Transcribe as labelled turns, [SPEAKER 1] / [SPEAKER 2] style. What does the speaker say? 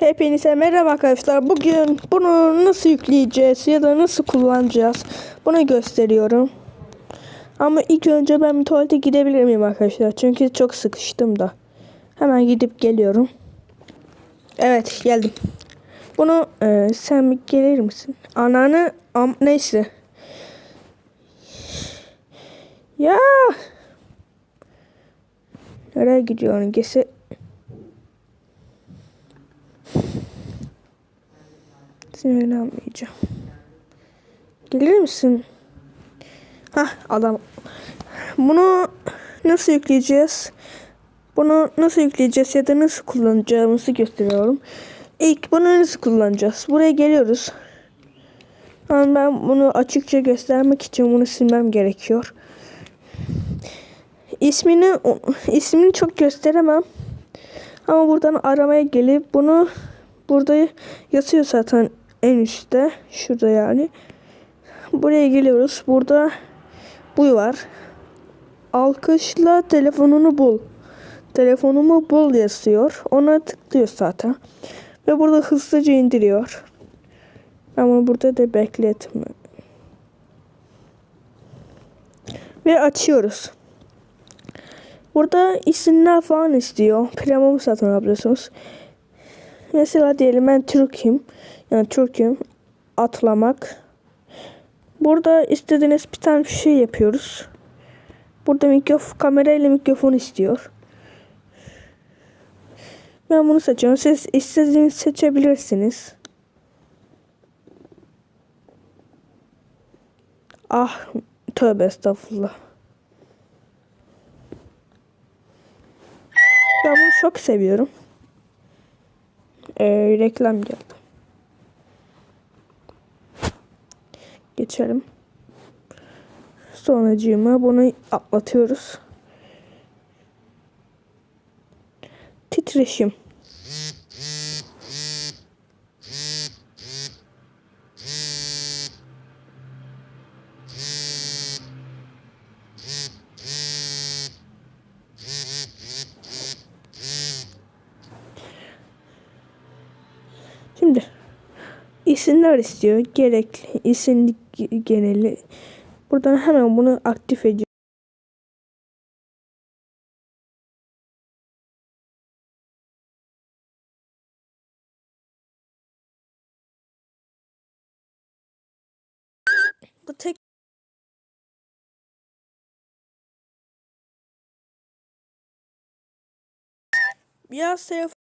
[SPEAKER 1] Hepinize merhaba arkadaşlar. Bugün bunu nasıl yükleyeceğiz ya da nasıl kullanacağız bunu gösteriyorum. Ama ilk önce ben bir tuvalete gidebilir miyim arkadaşlar? Çünkü çok sıkıştım da. Hemen gidip geliyorum. Evet geldim. Bunu e, sen bir gelir misin? Ananı am, neyse. Ya. Nereye gidiyorsun? Gese Sinirlenmeyeceğim. Gelir misin? Hah adam. Bunu nasıl yükleyeceğiz? Bunu nasıl yükleyeceğiz ya da nasıl kullanacağımızı gösteriyorum. İlk bunu nasıl kullanacağız? Buraya geliyoruz. Ama ben bunu açıkça göstermek için bunu silmem gerekiyor. İsmini ismini çok gösteremem. Ama buradan aramaya gelip bunu burada yazıyor zaten en üstte. Şurada yani. Buraya geliyoruz. Burada bu var. Alkışla telefonunu bul. Telefonumu bul yazıyor. Ona tıklıyor zaten. Ve burada hızlıca indiriyor. Bunu burada da bekletme. Ve açıyoruz. Burada isimler falan istiyor. Premium satın alıyorsunuz. Mesela diyelim ben Türk'üm. Yani Türk'üm. Atlamak. Burada istediğiniz bir tane şey yapıyoruz. Burada mikrof kamerayla mikrofon istiyor. Ben bunu seçiyorum. Siz istediğiniz seçebilirsiniz. Ah tövbe estağfurullah. Ben bunu çok seviyorum. Ee, reklam geldi. Geçelim. Sonracığıma bunu atlatıyoruz. Titreşim. Şimdi isimler istiyor. Gerekli isim geneli. Buradan hemen bunu aktif ediyor. Bu tek Biraz telefon